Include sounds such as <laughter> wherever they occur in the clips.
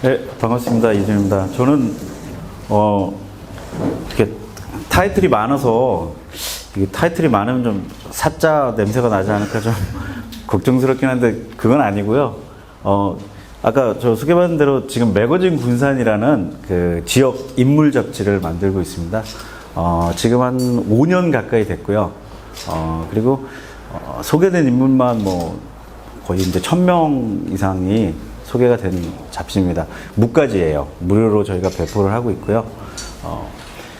네, 반갑습니다. 이준입니다. 저는, 어, 이렇게 타이틀이 많아서, 이게 타이틀이 많으면 좀 사자 냄새가 나지 않을까 좀 <laughs> 걱정스럽긴 한데, 그건 아니고요. 어, 아까 저 소개받은 대로 지금 매거진 군산이라는 그 지역 인물 잡지를 만들고 있습니다. 어, 지금 한 5년 가까이 됐고요. 어, 그리고 어, 소개된 인물만 뭐 거의 이제 1000명 이상이 소개가 된 잡지입니다. 무까지예요. 무료로 저희가 배포를 하고 있고요. 어,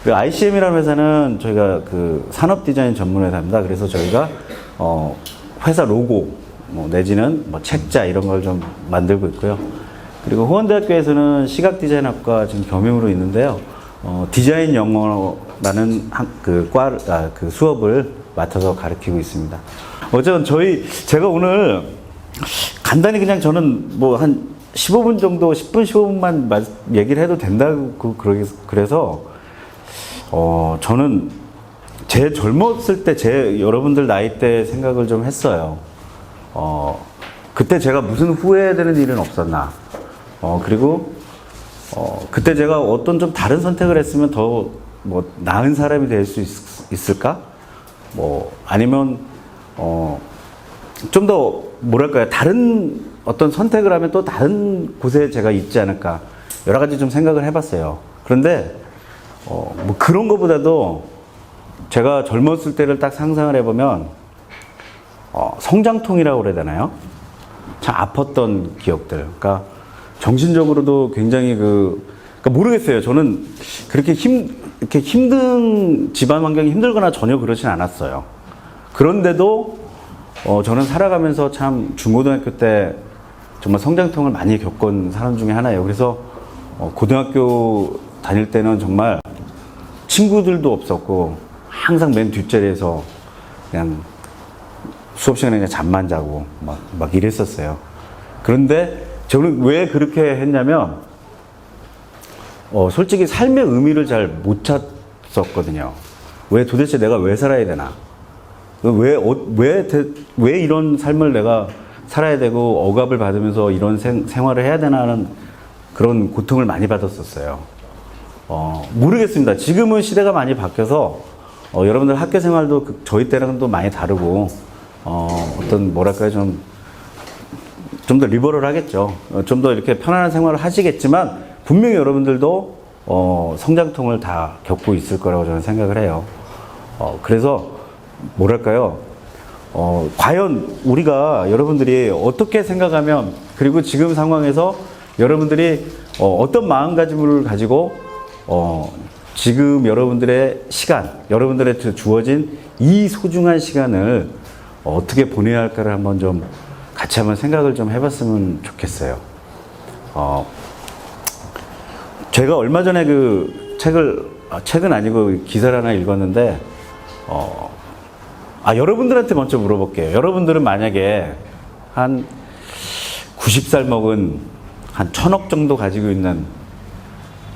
그 ICM이라는 회사는 저희가 그 산업 디자인 전문 회사입니다. 그래서 저희가 어, 회사 로고 뭐 내지는 뭐 책자 이런 걸 좀 만들고 있고요. 그리고 호원대학교에서는 시각 디자인학과 지금 겸임으로 있는데요. 어, 디자인 영어라는 한, 그 과, 아, 그 수업을 맡아서 가르치고 있습니다. 어쨌든 저희, 제가 오늘 간단히 그냥 저는 뭐 한 15분 정도, 10분, 15분만 말, 얘기를 해도 된다고 그- 그러기- 그래서, 어, 저는 제 젊었을 때 제 여러분들 나이 때 생각을 좀 했어요. 어, 그때 제가 무슨 후회되는 일은 없었나. 어, 그리고, 어, 그때 제가 어떤 좀 다른 선택을 했으면 더 뭐 나은 사람이 될 수 있을까? 뭐, 아니면, 어, 좀더 뭐랄까요 다른 어떤 선택을 하면 또 다른 곳에 제가 있지 않을까 여러 가지 좀 생각을 해봤어요. 그런데 어, 뭐 그런 것보다도 제가 젊었을 때를 딱 상상을 해보면 어, 성장통이라고 그래야 되나요? 참 아팠던 기억들. 그러니까 정신적으로도 굉장히 그 그러니까 모르겠어요. 저는 그렇게 힘 이렇게 힘든 집안 환경이 힘들거나 전혀 그러진 않았어요. 그런데도 어, 저는 살아가면서 참 중고등학교 때 정말 성장통을 많이 겪은 사람 중에 하나예요. 그래서 어, 고등학교 다닐 때는 정말 친구들도 없었고 항상 맨 뒷자리에서 그냥 수업 시간에 그냥 잠만 자고 막, 막 이랬었어요. 그런데 저는 왜 그렇게 했냐면 어, 솔직히 삶의 의미를 잘 못 찾았거든요. 왜 도대체 내가 왜 살아야 되나? 왜, 어, 왜, 대- 왜 이런 삶을 내가 살아야 되고 억압을 받으면서 이런 생, 생활을 해야 되나 하는 그런 고통을 많이 받았었어요. 어, 모르겠습니다. 지금은 시대가 많이 바뀌어서 어, 여러분들 학교 생활도 그- 저희 때랑은 또 많이 다르고 어, 어떤 뭐랄까요 좀 좀 더 리버럴 하겠죠. 어, 좀더 이렇게 편안한 생활을 하시겠지만 분명히 여러분들도 어, 성장통을 다 겪고 있을 거라고 저는 생각을 해요. 어, 그래서 뭐랄까요? 어, 과연 우리가 여러분들이 어떻게 생각하면 그리고 지금 상황에서 여러분들이 어, 떤 마음가짐을 가지고 어, 지금 여러분들의 시간, 여러분들의 주어진 이 소중한 시간을 어떻게 보내야 할까를 한번 좀 같이 한번 생각을 좀 해봤으면 좋겠어요. 어, 제가 얼마 전에 그 책을, 아, 책은 아니고 기사를 하나 읽었는데, 어, 아, 여러분들한테 먼저 물어볼게요. 여러분들은 만약에 한 90살 먹은 한 천억 정도 가지고 있는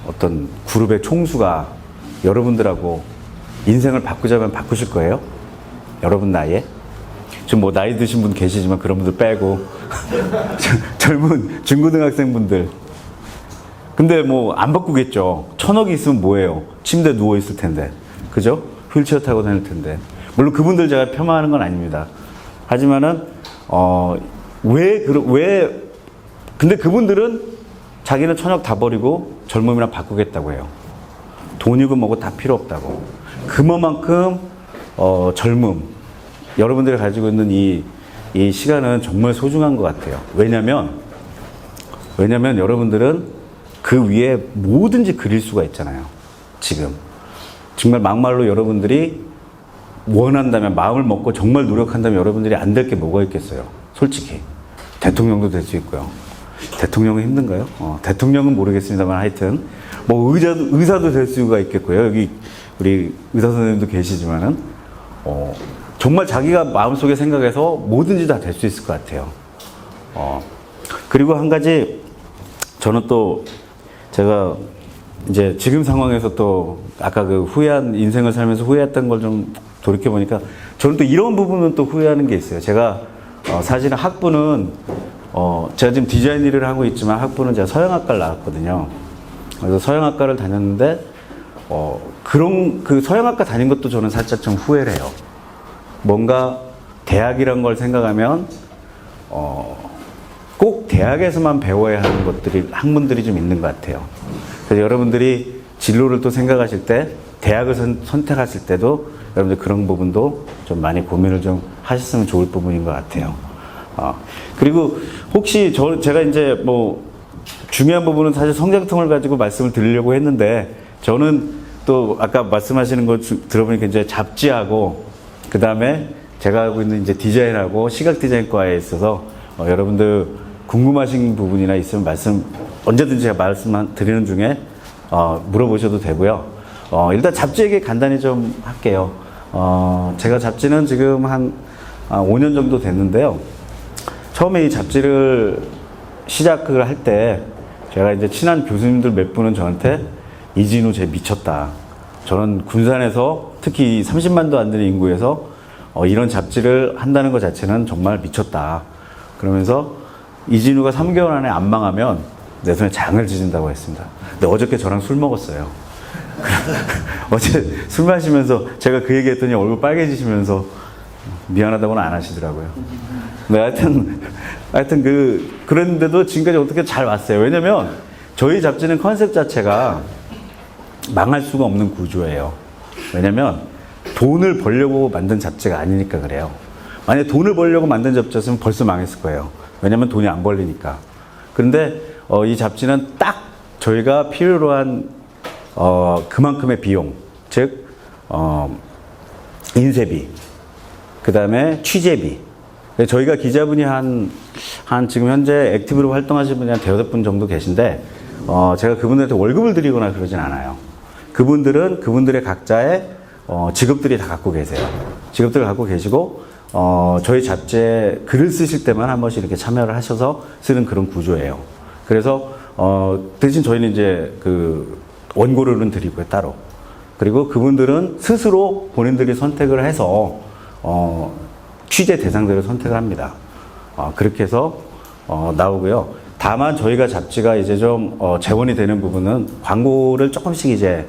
어떤 그룹의 총수가 여러분들하고 인생을 바꾸자면 바꾸실 거예요? 여러분 나이에? 지금 뭐 나이 드신 분 계시지만 그런 분들 빼고 <laughs> 젊은 중고등학생분들 근데 뭐 안 바꾸겠죠. 천억이 있으면 뭐예요? 침대 누워 있을 텐데. 그죠? 휠체어 타고 다닐 텐데. 물론 그분들 제가 폄하하는 건 아닙니다. 하지만은 어 왜 그러 왜 근데 그분들은 자기는 천억 다 버리고 젊음이랑 바꾸겠다고 해요. 돈이고 뭐고 다 필요 없다고. 그만큼 어 젊음 여러분들이 가지고 있는 이, 이 시간은 정말 소중한 것 같아요. 왜냐면 왜냐면 여러분들은 그 위에 뭐든지 그릴 수가 있잖아요. 지금. 정말 막말로 여러분들이 원한다면, 마음을 먹고 정말 노력한다면 여러분들이 안 될 게 뭐가 있겠어요. 솔직히. 대통령도 될 수 있고요. 대통령은 힘든가요? 어, 대통령은 모르겠습니다만 하여튼. 뭐 의자도, 의사도 될 수가 있겠고요. 여기 우리 의사 선생님도 계시지만은, 어, 정말 자기가 마음속에 생각해서 뭐든지 다 될 수 있을 것 같아요. 어, 그리고 한 가지 저는 또 제가 이제 지금 상황에서 또 아까 그 후회한 인생을 살면서 후회했던 걸좀 돌이켜 보니까 저는 또 이런 부분은 또 후회하는 게 있어요. 제가 어, 사실은 학부는 어, 제가 지금 디자인 일을 하고 있지만 학부는 제가 서양학과를 나왔거든요. 그래서 서양학과를 다녔는데, 어, 그런, 그 서양학과 다닌 것도 저는 살짝 좀 후회를 해요. 뭔가 대학이란 걸 생각하면, 어, 꼭 대학에서만 배워야 하는 것들이, 학문들이 좀 있는 것 같아요. 그래서 여러분들이 진로를 또 생각하실 때, 대학을 선, 선택하실 때도 여러분들 그런 부분도 좀 많이 고민을 좀 하셨으면 좋을 부분인 것 같아요. 어, 그리고 혹시 저, 제가 이제 뭐 중요한 부분은 사실 성장통을 가지고 말씀을 드리려고 했는데 저는 또 아까 말씀하시는 거 주- 들어보니까 이제 잡지하고 그 다음에 제가 하고 있는 이제 디자인하고 시각 디자인과에 있어서 어, 여러분들 궁금하신 부분이나 있으면 말씀 언제든지 제가 말씀 드리는 중에 어, 물어보셔도 되고요. 어, 일단 잡지 얘기 간단히 좀 할게요. 어, 제가 잡지는 지금 한 아, 5년 정도 됐는데요. 처음에 이 잡지를 시작을 할 때 제가 이제 친한 교수님들 몇 분은 저한테 이진우 쟤 미쳤다. 저는 군산에서 특히 30만도 안 되는 인구에서 어, 이런 잡지를 한다는 것 자체는 정말 미쳤다. 그러면서 이진우가 3개월 안에 안 망하면 내 손에 장을 지진다고 했습니다. 근데 어저께 저랑 술 먹었어요. 어제 술 마시면서 제가 그 얘기 했더니 얼굴 빨개지시면서 미안하다고는 안 하시더라고요. 네, 하여튼, 하여튼 그, 그랬는데도 지금까지 어떻게 잘 왔어요. 왜냐면 저희 잡지는 컨셉 자체가 망할 수가 없는 구조예요. 왜냐면 돈을 벌려고 만든 잡지가 아니니까 그래요. 만약에 돈을 벌려고 만든 잡지였으면 벌써 망했을 거예요. 왜냐면 돈이 안 벌리니까. 그런데 어, 이 잡지는 딱 저희가 필요로 한 어, 그만큼의 비용, 즉 어, 인쇄비, 그 다음에 취재비. 저희가 기자분이 한, 한 지금 현재 액티브로 활동하시는 분이 한 대여섯 분 정도 계신데, 어, 제가 그분들한테 월급을 드리거나 그러진 않아요. 그분들은 그분들의 각자의 어, 직업들이 다 갖고 계세요. 직업들을 갖고 계시고, 어, 저희 잡지에 글을 쓰실 때만 한 번씩 이렇게 참여를 하셔서 쓰는 그런 구조예요. 그래서, 어, 대신 저희는 이제 그 원고료는 드리고요, 따로. 그리고 그분들은 스스로 본인들이 선택을 해서 어, 취재 대상들을 선택을 합니다. 어, 그렇게 해서 어, 나오고요. 다만 저희가 잡지가 이제 좀 어, 재원이 되는 부분은 광고를 조금씩 이제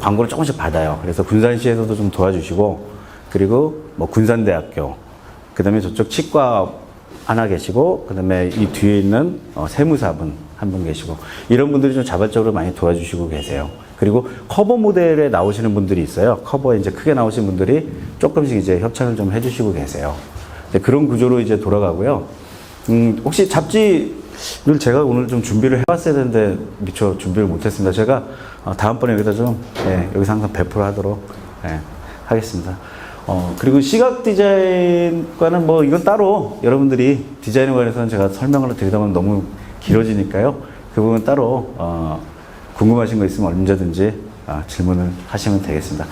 광고를 조금씩 받아요. 그래서 군산시에서도 좀 도와주시고 그리고 뭐 군산대학교 그 다음에 저쪽 치과 하나 계시고 그 다음에 이 뒤에 있는 어, 세무사분 한 분 계시고 이런 분들이 좀 자발적으로 많이 도와주시고 계세요. 그리고 커버 모델에 나오시는 분들이 있어요. 커버에 이제 크게 나오신 분들이 조금씩 이제 협찬을 좀 해주시고 계세요. 그런 구조로 이제 돌아가고요. 음, 혹시 잡지를 제가 오늘 좀 준비를 해왔어야 되는데 미처 준비를 못했습니다. 제가 어, 다음번에 여기다 좀 예, 여기서 항상 배포하도록 예, 하겠습니다. 어, 그리고 시각 디자인과는 뭐 이건 따로 여러분들이 디자인에 관해서는 제가 설명을 드리다 보면 너무 길어지니까요. 그 부분 따로 어, 궁금하신 거 있으면 언제든지 아, 질문을 하시면 되겠습니다.